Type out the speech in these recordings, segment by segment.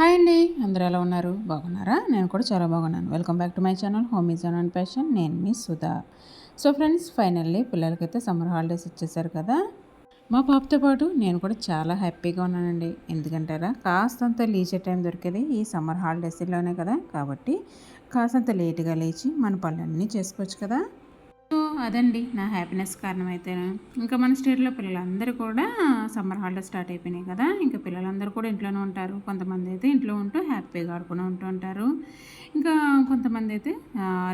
Hi అండి. అందరూ ఎలా ఉన్నారు? బాగున్నారా? నేను కూడా చాలా బాగున్నాను. Welcome back to my channel home is and passion నేను మీ సుధా. సో ఫ్రెండ్స్ ఫైనల్లీ పిల్లలకైతే సమ్మర్ హాలిడేస్ ఇచ్చేసారు కదా? మా పాపతో పాటు నేను కూడా చాలా హ్యాపీగా ఉన్నానండి. ఎందుకంటారా కాస్తంత లీజర్ టైం దొరికేది ఈ సమ్మర్ హాలిడేస్లోనే కదా? కాబట్టి కాస్తంత లేటుగా లేచి మన పనులన్నీ చేసుకోవచ్చు కదా? అదండి నా హ్యాపీనెస్ కారణం అయితే ఇంకా మన స్టేట్లో పిల్లలందరూ కూడా సమ్మర్ హాలిడేస్ స్టార్ట్ అయిపోయినాయి కదా. ఇంకా పిల్లలందరూ కూడా ఇంట్లోనే ఉంటారు. కొంతమంది అయితే ఇంట్లో ఉంటూ హ్యాపీగా ఆడుకుని ఉంటూ ఉంటారు. ఇంకా కొంతమంది అయితే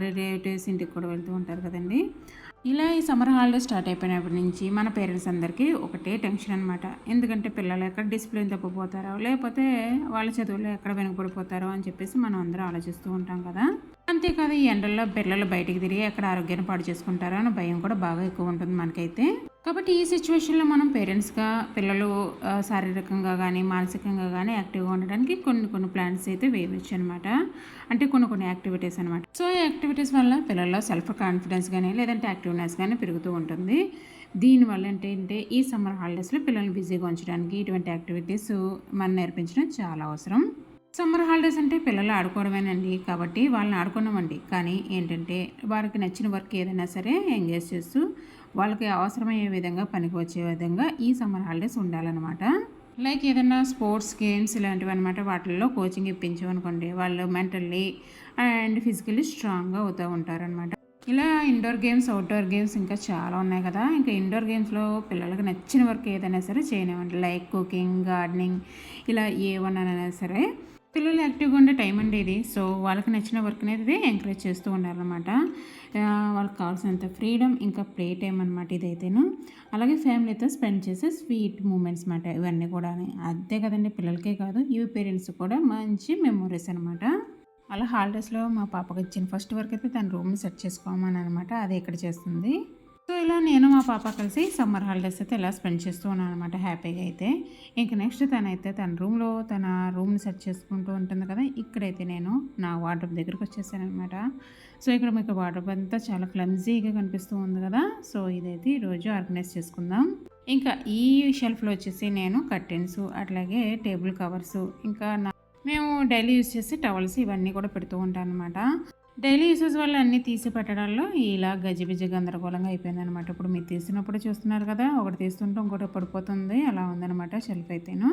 రిలేటివ్స్ ఇంటికి కూడా వెళ్తూ ఉంటారు కదండి. ఇలా ఈ సమ్మర్ హాలిడేస్ స్టార్ట్ అయిపోయినప్పటి నుంచి మన పేరెంట్స్ అందరికీ ఒకటే టెన్షన్ అనమాట ఎందుకంటే పిల్లలు ఎక్కడ డిసిప్లిన్ తప్పిపోతారో లేకపోతే వాళ్ళ చదువులో ఎక్కడ వెనుకబడిపోతారో అని చెప్పేసి మనం అందరూ ఆలోచిస్తూ ఉంటాం కదా. అంతేకాదు ఈ ఎండల్లో పిల్లలు బయటికి తిరిగి అక్కడ ఆరోగ్యాన్ని పాడు చేసుకుంటారో అన్న భయం కూడా బాగా ఎక్కువ ఉంటుంది మనకైతే. కాబట్టి ఈ సిచ్యువేషన్లో మనం పేరెంట్స్గా పిల్లలు శారీరకంగా కానీ మానసికంగా కానీ యాక్టివ్గా ఉండడానికి కొన్ని కొన్ని ప్లాన్స్ అయితే వేయవచ్చు అనమాట అంటే కొన్ని కొన్ని యాక్టివిటీస్ అనమాట. సో ఈ యాక్టివిటీస్ వల్ల పిల్లల్లో సెల్ఫ్ కాన్ఫిడెన్స్ కానీ లేదంటే యాక్టివ్నెస్ కానీ పెరుగుతూ ఉంటుంది. దీనివల్ల ఏంటంటే ఈ సమ్మర్ హాలిడేస్లో పిల్లల్ని బిజీగా ఉంచడానికి ఇటువంటి యాక్టివిటీస్ మనం నేర్పించడం చాలా అవసరం. సమ్మర్ హాలిడేస్ అంటే పిల్లలు ఆడుకోవడమేనండి కాబట్టి వాళ్ళని ఆడుకున్నామండి. కానీ ఏంటంటే వారికి నచ్చిన వర్క్ ఏదైనా సరే ఎంగేజ్ చేస్తూ వాళ్ళకి అవసరమయ్యే విధంగా పనికి వచ్చే విధంగా ఈ సమ్మర్ హాలిడేస్ ఉండాలన్నమాట. లైక్ ఏదైనా స్పోర్ట్స్ గేమ్స్ ఇలాంటివి అనమాట వాటిల్లో కోచింగ్ ఇప్పించామనుకోండి వాళ్ళు మెంటల్లీ అండ్ ఫిజికల్లీ స్ట్రాంగ్గా అవుతూ ఉంటారనమాట ఇలా ఇండోర్ గేమ్స్ అవుట్డోర్ గేమ్స్ ఇంకా చాలా ఉన్నాయి కదా. ఇంకా ఇండోర్ గేమ్స్లో పిల్లలకు నచ్చిన వర్క్ ఏదైనా సరే చేయనివ్వండి. లైక్ కుకింగ్ గార్డెనింగ్ ఇలా ఏమన్నా సరే పిల్లలు యాక్టివ్గా ఉండే టైం అండి ఇది. సో వాళ్ళకి నచ్చిన వర్క్ అనేది ఎంకరేజ్ చేస్తూ ఉండాలన్నమాట. వాళ్ళకి కావాల్సినంత ఫ్రీడమ్ ఇంకా ప్లే టైం అనమాట ఇదైతేను. అలాగే ఫ్యామిలీతో స్పెండ్ చేసే స్వీట్ మూమెంట్స్ అనమాట ఇవన్నీ కూడా అంతే కదండి పిల్లలకే కాదు ఇవి పేరెంట్స్ కూడా మంచి మెమొరీస్ అనమాట అలా హాలిడేస్లో మా పాపకి ఇచ్చిన ఫస్ట్ వర్క్ అయితే తన రూమ్ని సెట్ చేసుకోమని అనమాట అది ఇక్కడ చేస్తుంది? సో ఇలా నేను మా పాప కలిసి సమ్మర్ హాలిడేస్ అయితే ఇలా స్పెండ్ చేస్తూ ఉన్నాను అనమాట హ్యాపీగా అయితే. ఇంకా నెక్స్ట్ తనైతే తన రూమ్లో తన రూమ్ని సెట్ చేసుకుంటూ ఉంటుంది కదా ఇక్కడైతే నేను నా వాటర్ దగ్గరికి వచ్చేసాను అనమాట సో ఇక్కడ మీకు వాటర్ అంతా చాలా క్లమ్జీగా కనిపిస్తూ ఉంది కదా సో ఇదైతే ఈరోజు ఆర్గనైజ్ చేసుకుందాం. ఇంకా ఈ షెల్ఫ్లో వచ్చేసి నేను కర్టెన్స్ అట్లాగే టేబుల్ కవర్స్ ఇంకా మేము డైలీ యూస్ చేసే టవల్స్ ఇవన్నీ కూడా పెడుతూ ఉంటాను అనమాట డైలీ యూసెస్ వల్ల అన్నీ తీసి పెట్టడంలో ఇలా గజిబిజి గందరగోళంగా అయిపోయింది అనమాట ఇప్పుడు మీరు తీసినప్పుడు చూస్తున్నారు కదా ఒకటి తీస్తుంటే ఇంకోటి పడిపోతుంది అలా ఉందనమాట షెల్ఫ్ అయితేను.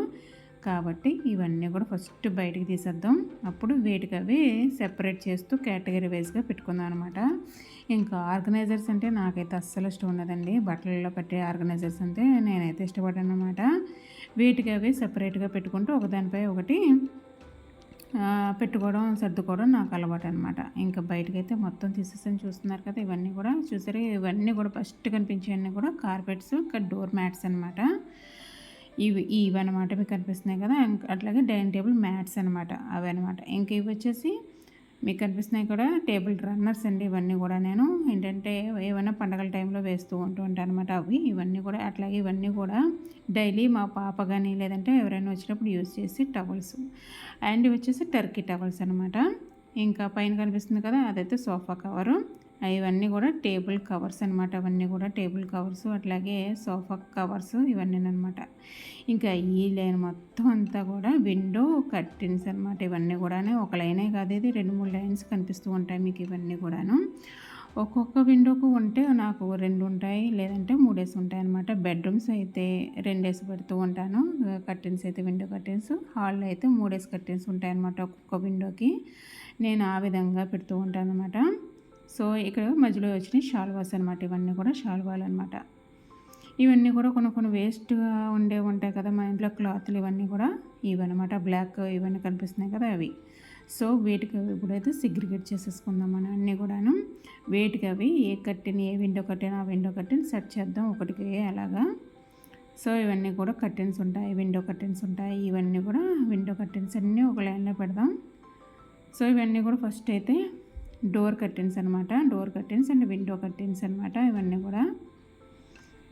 కాబట్టి ఇవన్నీ కూడా ఫస్ట్ బయటికి తీసేద్దాం. అప్పుడు వేటికి అవి సెపరేట్ చేస్తూ కేటగిరీ వైజ్గా పెట్టుకుందాం అనమాట ఇంకా ఆర్గనైజర్స్ అంటే నాకైతే అస్సలు ఇష్టం ఉన్నదండి బట్టలలో పెట్టే ఆర్గనైజర్స్ అంటే నేనైతే ఇష్టపడ్డాను అనమాట వీటికి అవి సెపరేట్గా పెట్టుకుంటూ ఒకదానిపై ఒకటి పెట్టుకోవడం సర్దుకోవడం నాకు అలవాటు అనమాట ఇంకా బయటకైతే మొత్తం తీసేసని చూస్తున్నారు కదా ఇవన్నీ కూడా చూసారు? ఇవన్నీ కూడా ఫస్ట్ కనిపించేవన్నీ కూడా కార్పెట్స్ ఇంకా డోర్ మ్యాట్స్ అనమాట ఇవి ఇవి అనమాట మీకు కనిపిస్తున్నాయి కదా అట్లాగే డైనింగ్ టేబుల్ మ్యాట్స్ అనమాట అవి అనమాట ఇంకా ఇవి వచ్చేసి మీకు కనిపిస్తున్నాయి కూడా టేబుల్ రన్నర్స్ అండి ఇవన్నీ కూడా నేను. ఏంటంటే ఏమైనా పండగల టైంలో వేస్తూ ఉంటూ ఉంటాను అనమాట అవి. ఇవన్నీ కూడా అట్లాగే ఇవన్నీ కూడా డైలీ మా పాప కానీ లేదంటే ఎవరైనా వచ్చినప్పుడు యూజ్ చేసి టవల్స్. అండ్ వచ్చేసి టర్కీ టవల్స్ అనమాట ఇంకా పైన కనిపిస్తుంది కదా అదైతే సోఫా కవరు. ఇవన్నీ కూడా టేబుల్ కవర్స్ అనమాట అవన్నీ కూడా టేబుల్ కవర్స్ అట్లాగే సోఫా కవర్స్ ఇవన్నీ అనమాట ఇంకా ఈ లైన్ మొత్తం అంతా కూడా విండో కర్టెన్స్ అనమాట ఇవన్నీ కూడా ఒక లైనే కాదు ఇది. రెండు మూడు లైన్స్ కనిపిస్తూ ఉంటాయి మీకు ఇవన్నీ కూడాను. ఒక్కొక్క విండోకు ఉంటే నాకు రెండు ఉంటాయి లేదంటే మూడేసి ఉంటాయి అనమాట బెడ్రూమ్స్ అయితే రెండేసి పెడుతూ ఉంటాను. కర్టెన్స్ అయితే విండో కర్టెన్స్ హాల్లో అయితే మూడేసి కర్టెన్స్ ఉంటాయి అనమాట ఒక్కొక్క విండోకి. నేను ఆ విధంగా పెడుతూ ఉంటాను అనమాట సో ఇక్కడ మధ్యలో వచ్చినాయి షాల్వాస్ అనమాట ఇవన్నీ కూడా షాల్వాలు అనమాట ఇవన్నీ కూడా కొన్ని కొన్ని వేస్ట్గా ఉండే ఉంటాయి కదా మా ఇంట్లో క్లాత్లు ఇవన్నీ కూడా ఇవన్నమాట. బ్లాక్ ఇవన్నీ కనిపిస్తున్నాయి కదా అవి. సో వేటికి అవి ఇప్పుడైతే సిగ్రిగేట్ చేసేసుకుందాం మనం అన్నీ కూడాను. వేటికి అవి ఏ కట్టిన ఏ విండో కట్టిన ఆ విండో కట్టిన సెట్ చేద్దాం ఒకటికి అలాగా. సో ఇవన్నీ కూడా కర్టెన్స్ ఉంటాయి విండో కర్టెన్స్ ఉంటాయి. ఇవన్నీ కూడా విండో కర్టెన్స్ అన్నీ ఒక లైన్లో పెడదాం. సో ఇవన్నీ కూడా ఫస్ట్ అయితే డోర్ కర్టెన్స్ అనమాట door curtains and window curtains అనమాట ఇవన్నీ కూడా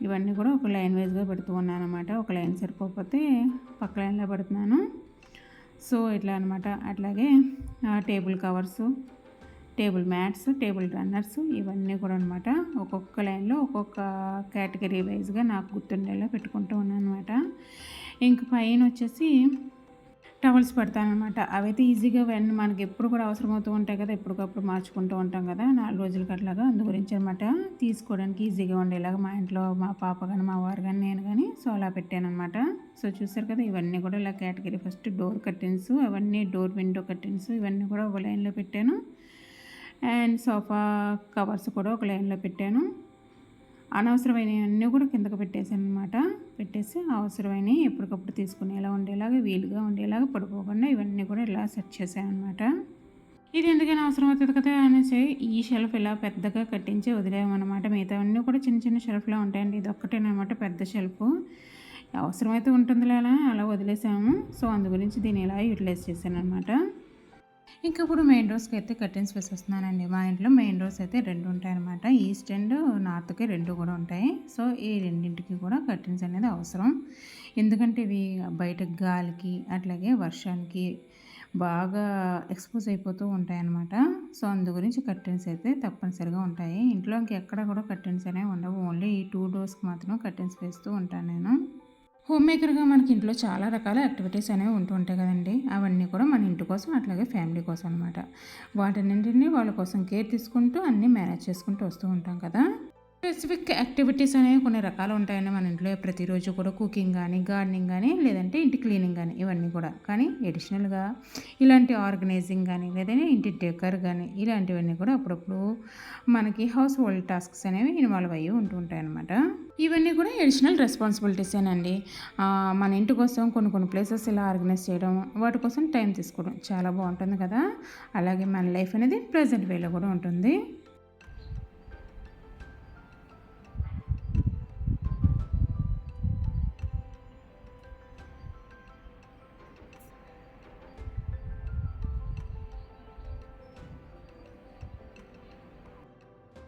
ఇవన్నీ కూడా ఒక లైన్ వైజ్గా పెడుతూ ఉన్నాను అనమాట ఒక లైన్ సరిపోతే పక్క లైన్లో పెడుతున్నాను. సో ఇట్లా అనమాట అట్లాగే table covers table mats table runners ఇవన్నీ కూడా అనమాట ఒక్కొక్క లైన్లో ఒక్కొక్క కేటగిరీ వైజ్గా నాకు గుర్తుండేలా పెట్టుకుంటూ ఉన్నాను అనమాట ఇంక పైన వచ్చేసి టవల్స్ పెడతానమాట అవైతే ఈజీగా వెన్ మనకి ఎప్పుడు కూడా అవసరం అవుతూ ఉంటాయి కదా ఎప్పటికప్పుడు మార్చుకుంటూ ఉంటాం కదా నాలుగు రోజులకి అట్లాగా. అందు గురించి అనమాట తీసుకోవడానికి ఈజీగా ఉండేలాగా మా ఇంట్లో మా పాప కానీ మా వారు కానీ నేను కానీ సో అలా పెట్టాను అనమాట సో చూసారు కదా ఇవన్నీ కూడా ఇలా కేటగిరీ ఫస్ట్ డోర్ కర్టెన్స్ అవన్నీ డోర్ విండో కర్టెన్స్ ఇవన్నీ కూడా ఒక లైన్లో పెట్టాను. అండ్ సోఫా కవర్స్ కూడా ఒక లైన్లో పెట్టాను. అనవసరమైనవన్నీ కూడా కిందకు పెట్టేసాను అనమాట పెట్టేసి అవసరమైనవి ఎప్పటికప్పుడు తీసుకునేలా ఉండేలాగా వీలుగా ఉండేలాగా పడిపోకుండా ఇవన్నీ కూడా ఇలా సెట్ చేశాను అనమాట ఇది ఎందుకైనా అవసరం అవుతుంది కదా అనేసి ఈ షెల్ఫ్ ఇలా పెద్దగా కట్టించి వదిలేమన్నమాట మిగతావన్నీ కూడా చిన్న చిన్న షెల్ఫ్లో ఉంటాయండి. ఇది ఒక్కటేనమాట పెద్ద షెల్ఫ్. అవసరమైతే ఉంటుందిలే అలా అలా వదిలేసాము. సో అందు గురించి దీన్ని ఇలా యూటిలైజ్ చేశాను అనమాట ఇంకా ఇప్పుడు మెయిన్ డోర్స్కి అయితే కర్టెన్స్ వేసేస్తున్నానండి. మా ఇంట్లో మెయిన్ డోర్స్ అయితే రెండు ఉంటాయి అనమాట ఈస్ట్ అండ్ నార్త్కి రెండు కూడా ఉంటాయి. సో ఈ రెండింటికి కూడా కర్టెన్స్ అనేది అవసరం. ఎందుకంటే ఇవి బయట గాలికి అట్లాగే వర్షానికి బాగా ఎక్స్పోజ్ అయిపోతూ ఉంటాయి అనమాట సో అందు గురించి కర్టెన్స్ అయితే తప్పనిసరిగా ఉంటాయి. ఇంట్లో ఇంకెక్కడ కూడా కర్టెన్స్ అనేవి ఉండవు. ఓన్లీ ఈ టూ డోర్స్కి మాత్రం కర్టెన్స్ వేస్తూ ఉంటాను నేను. హోమ్ మేకర్గా మనకి ఇంట్లో చాలా రకాల యాక్టివిటీస్ అనేవి ఉంటూ ఉంటాయి కదండి. ఇంటి కోసం అట్లాగే ఫ్యామిలీ కోసం అనమాట వాటిన్నింటినీ వాళ్ళ కోసం కేర్ తీసుకుంటూ అన్నీ మేనేజ్ చేసుకుంటూ వస్తూ ఉంటాం కదా. స్పెసిఫిక్ యాక్టివిటీస్ అనేవి కొన్ని రకాలు ఉంటాయండి మన ఇంట్లో. ప్రతిరోజు కూడా కుకింగ్ కానీ గార్డెనింగ్ కానీ లేదంటే ఇంటి క్లీనింగ్ కానీ ఇవన్నీ కూడా. కానీ ఎడిషనల్గా ఇలాంటి ఆర్గనైజింగ్ కానీ లేదంటే ఇంటి డెకర్ కానీ ఇలాంటివన్నీ కూడా అప్పుడప్పుడు మనకి హౌస్ హోల్డ్ టాస్క్స్ అనేవి ఇన్వాల్వ్ అయ్యి ఉంటూ ఉంటాయి అనమాట ఇవన్నీ కూడా ఎడిషనల్ రెస్పాన్సిబిలిటీసేనండి మన ఇంటి కోసం కొన్ని కొన్ని ప్లేసెస్ ఇలా ఆర్గనైజ్ చేయడం వాటి కోసం టైం తీసుకోవడం చాలా బాగుంటుంది కదా. అలాగే మన లైఫ్ అనేది ప్రజెంట్ వేలో కూడా ఉంటుంది.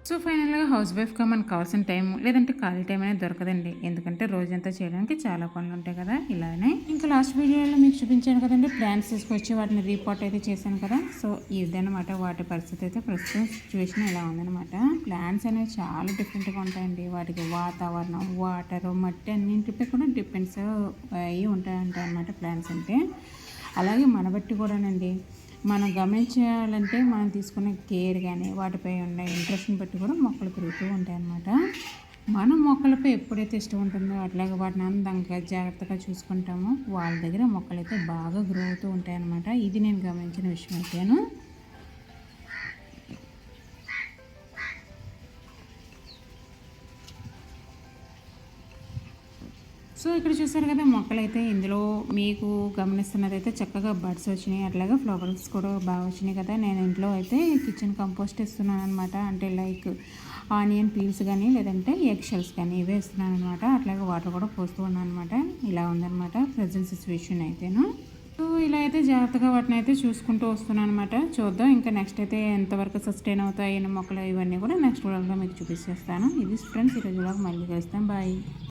సో ఫైనల్గా హౌస్ వైఫ్గా మనకు కావాల్సిన టైం లేదంటే ఖాళీ టైం అనేది దొరకదండి. ఎందుకంటే రోజంతా చేయడానికి చాలా పనులు ఉంటాయి కదా ఇలానే. ఇంకా లాస్ట్ వీడియోలో మీకు చూపించాను కదండి ప్లాన్స్ తీసుకొచ్చి వాటిని రీపోర్ట్ అయితే చేశాను కదా. సో ఇదనమాట వాటి పరిస్థితి అయితే ప్రస్తుతం సిచ్యువేషన్ ఇలా ఉందన్నమాట. ప్లాన్స్ అనేవి చాలా డిఫరెంట్గా ఉంటాయండి. వాటికి వాతావరణం వాటర్ మట్టి అన్నింటిపై కూడా డిపెండ్స్ అయ్యి ఉంటాయంట అనమాట ప్లాన్స్ అంటే. అలాగే మన బట్టి కూడానండి మనం గమనించాలంటే మనం తీసుకునే కేర్ కానీ వాటిపై ఉన్న ఇంట్రెస్ట్ని బట్టి కూడా మొక్కలు పెరుగుతూ ఉంటాయి అన్నమాట. మనం మొక్కలపై ఎప్పుడైతే ఇష్టం ఉంటుందో అట్లాగే వాటిని అందంగా జాగ్రత్తగా చూసుకుంటామో వాళ్ళ దగ్గర మొక్కలైతే బాగా గ్రో అవుతూ ఉంటాయన్నమాట. ఇది నేను గమనించిన విషయం అయితేను. సో ఇక్కడ చూసారు కదా మొక్కలైతే ఇందులో మీకు గమనిస్తున్నదైతే చక్కగా బర్డ్స్ వచ్చినాయి. అట్లాగే ఫ్లవర్స్ కూడా బాగా వచ్చినాయి కదా. నేను ఇంట్లో అయితే కిచెన్ కంపోస్ట్ ఇస్తున్నాను అనమాట అంటే లైక్ ఆనియన్ పీల్స్ కానీ లేదంటే ఎగ్ షెల్స్ కానీ ఇవే ఇస్తున్నాను అనమాట అట్లాగే వాటర్ కూడా పోస్తూ ఉన్నాను అనమాట ఇలా ఉందనమాట ప్రజెంట్ సిచ్యువేషన్ అయితేను. సో ఇలా అయితే జాగ్రత్తగా వాటిని అయితే చూసుకుంటూ వస్తున్నాను అనమాట చూద్దాం ఇంకా నెక్స్ట్ అయితే ఎంతవరకు సస్టైన్ అవుతాయి మొక్కలు ఇవన్నీ కూడా నెక్స్ట్ వీడియోలో మీకు చూపిస్తాను. ఇది ఫ్రెండ్స్ ఈరోజులో మళ్ళీ కలుస్తాం. బాయ్.